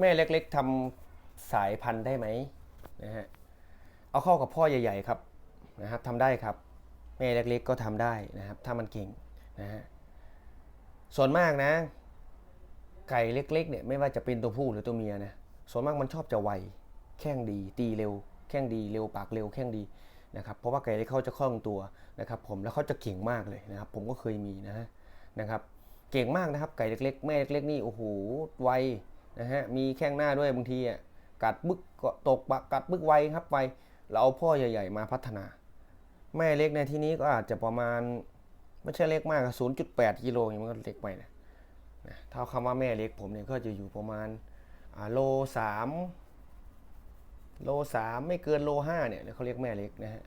แม่เล็กๆทำสายพันธุ์ได้ไหมนะฮะเอาเข้ากับพ่อใหญ่ๆครับนะครับทำได้ครับ แม่เล็กๆก็ทำได้นะครับถ้ามันเก่งนะฮะส่วนมากนะ ไก่เล็กๆเนี่ยไม่ว่าจะเป็นตัวผู้หรือตัวเมียนะส่วนมากมันชอบจะไวแข้งดี ตีเร็ว แข้งดีเร็วปากเร็วแข้งดีนะครับเพราะว่าไก่เล็กเขาจะคล่องตัวนะครับ ผมแล้วเขาจะเก่งมากเลยนะครับ ผมก็เคยมีนะฮะนะครับ เก่งมากนะครับไก่เล็กๆ แม่เล็กๆนี่โอ้โหไว นะฮะมีแข้งหน้าด้วยบางทีอะกัดบึกตกปะกัดบึกไวครับไวเราเอาพ่อใหญ่ ๆ มาพัฒนา แม่เล็กในที่นี้ก็อาจจะประมาณไม่ใช่เล็กมาก0.8กิโลอย่างมันก็เล็กไปนะนะถ้าคำว่าแม่เล็กผมเนี่ยก็จะอยู่ประมาณอ่าโลสามโลสามไม่เกินโลห้าเนี่ยเขาเรียกแม่เล็กนะฮะ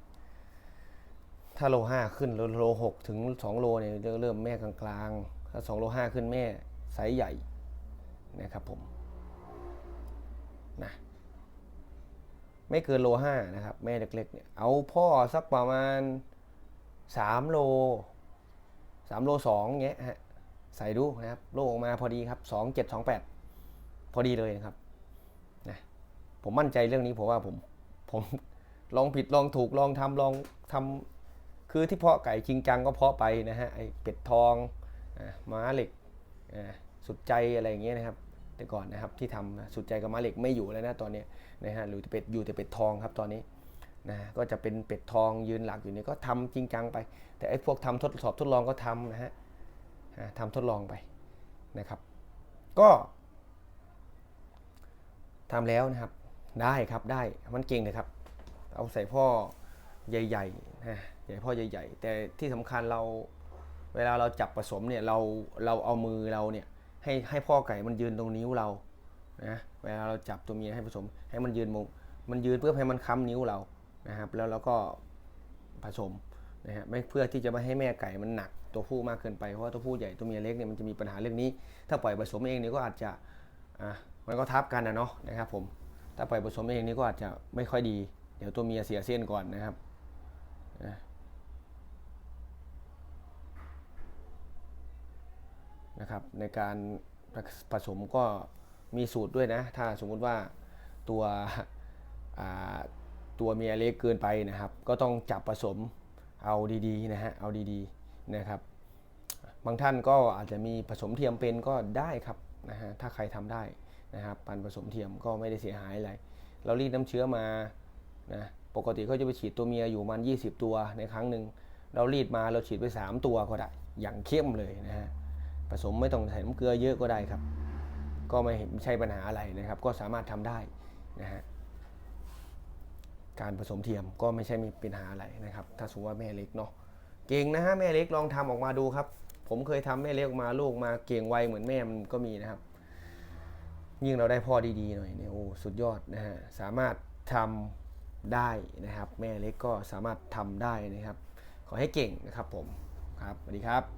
ถ้าโลห้าขึ้นโลหกถึงสองโลเนี่ยเริ่มแม่กลางๆถ้าสองโลห้าขึ้นแม่ไซส์ใหญ่นะครับผม นะไม่เกินโลห้านะครับ แม่เล็กๆเนี่ยเอาพ่อสักประมาณสามโลสามโลสองเงี้ยฮะใส่ดูนะครับโลออกมาพอดีครับสองเจ็ดสองแปดพอดีเลยนะครับนะผมมั่นใจเรื่องนี้เพราะว่าผมผมลองผิดลองถูกลองทำลองทำคือที่เพาะไก่จริงจังก็เพาะไปนะฮะไอเป็ดทองอม้าเหล็กสุดใจอะไรอย่างเงี้ยนะครับ แต่ก่อนนะครับที่ทำสุดใจกับม้าเหล็กไม่อยู่แล้วนะตอนนี้นะฮะหรือเป็ดอยู่แต่เป็ดทองครับตอนนี้นะก็จะเป็นเป็ดทองยืนหลักอยู่นี่ก็ทำจริงจังไป แต่ไอ้พวกทำทดสอบทดลองก็ทำนะฮะทำทดลองไปนะครับ ก็ทำแล้วนะครับได้ครับได้มันเก่งเลยครับ เอาใส่พ่อใหญ่ๆนะใหญ่พ่อใหญ่ ๆ แต่ที่สำคัญเราเวลาเราจับผสมเนี่ยเราเราเอามือเราเนี่ย ให้ให้พ่อไก่มันยืนตรงนิ้วเรานะเวลาเราจับตัวเมียให้ผสม ให้มันยืนมุมมันยืนเพื่อให้มันค้ำนิ้วเรานะครับ แล้วเราก็ผสมนะฮะไม่เพื่อที่จะไม่ให้แม่ไก่มันหนักตัวผู้มากเกินไปเพราะว่าตัวผู้ใหญ่ตัวเมียเล็กเนี่ยมันจะมีปัญหาเรื่องนี้ ถ้าปล่อยผสมเองเนี่ยก็อาจจะอะมันก็ทับกันนะเนาะนะครับผมถ้าปล่อยผสมเองนี่ก็อาจจะไม่ค่อยดี เดี๋ยวตัวเมียเสียเส้นก่อนนะครับนะ นะครับในการผสมก็มีสูตรด้วยนะ ถ้าสมมุติว่าตัวตัวเมียเล็กเกินไปนะครับ ก็ต้องจับผสมเอาดีๆนะฮะเอาดีๆนะครับ บางท่านก็อาจจะมีผสมเทียมเป็นก็ได้ครับนะฮะถ้าใครทำได้นะครับปันผสมเทียมก็ไม่ได้เสียหายอะไร เรารีดน้ำเชื้อมานะปกติเขาจะไปฉีดตัวเมียอยู่มัน20 ตัวในครั้งหนึ่งเรารีดมาเราฉีดไป 3 ตัวก็ได้อย่างเข้มเลยนะฮะ ผสมไม่ต้องใส่น้ำเกลือเยอะก็ได้ครับ ก็ไม่ใช่ปัญหาอะไรนะครับ ก็สามารถทำได้นะฮะการผสมเทียมก็ไม่ใช่มีปัญหาอะไรนะครับ ถ้าสมมติว่าแม่เล็กเนาะเก่งนะฮะแม่เล็กลองทำออกมาดูครับ ผมเคยทำแม่เล็กออกมาลูกมาเก่งไวเหมือนแม่มันก็มีนะครับ ยิ่งเราได้พ่อดีๆหน่อยเนี่ยโอ้สุดยอดนะฮะสามารถทำได้นะครับ แม่เล็กก็สามารถทำได้นะครับ ขอให้เก่งนะครับผมครับสวัสดีครับ